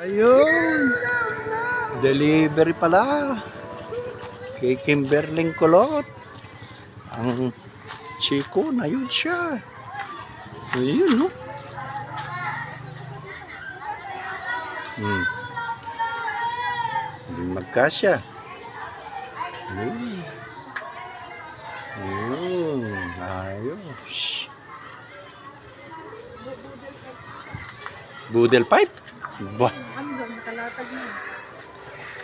Ayun. Delivery pala. Kay Kimberling Kulot. Ang chiko na yun siya. Ayun, no? Hmm. Hindi magkasya. Ayun. Ayun. Ayos. Budel pipe? Bah. Ano, na.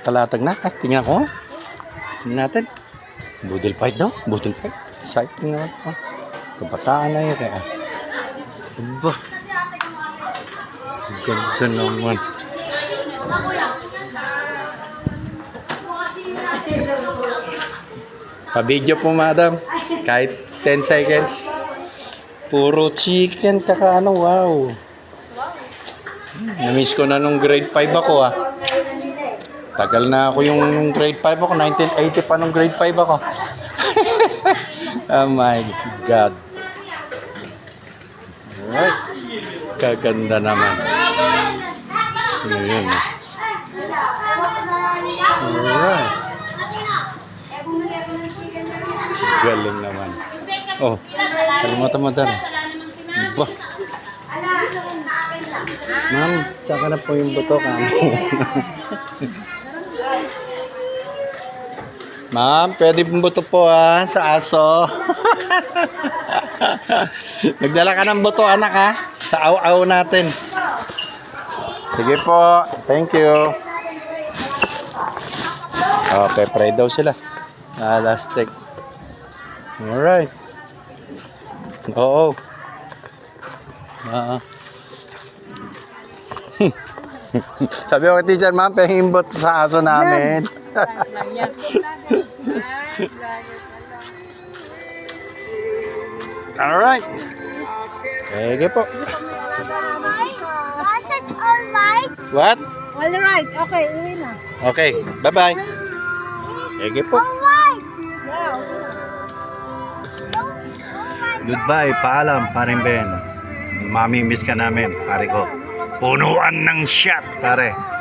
Talatag na. Ah, tingnan ko. Tingnan natin. Budel pipe daw. Budel pipe. Site tingnan ko. Kabataan na yun. Kaya. Aba. Ang Ganda naman. Pa-video po, madam. Kahit 10 seconds. Puro chicken, kaka ano, wow. Namiss ko na nung grade 5 ako ah. Tagal na ako yung grade 5 ako, 1980 pa nung grade 5 ako. oh my God. Alright. Kaganda naman. Ayan. Alright. Galing naman. Oh, kalimutan mo dyan. Ba? Ma'am, saka na po yung buto ka. Ma'am, pwede pong buto po ha, sa aso. Nagdala ka ng buto anak ha, sa aw-aw natin. Sige po, thank you. Oh, pepray daw sila. Ah, last take. Alright. Oo. Ah. Sabi ko kay teacher, ma'am, pahingin buto sa aso namin. Alright. Sige po. What? All right, okay, uwi na. Okay, bye-bye. Sige po. Goodbye, paalam, paring Ben. Mami-miss ka namin, pare ko. Punuan ng shot, pare.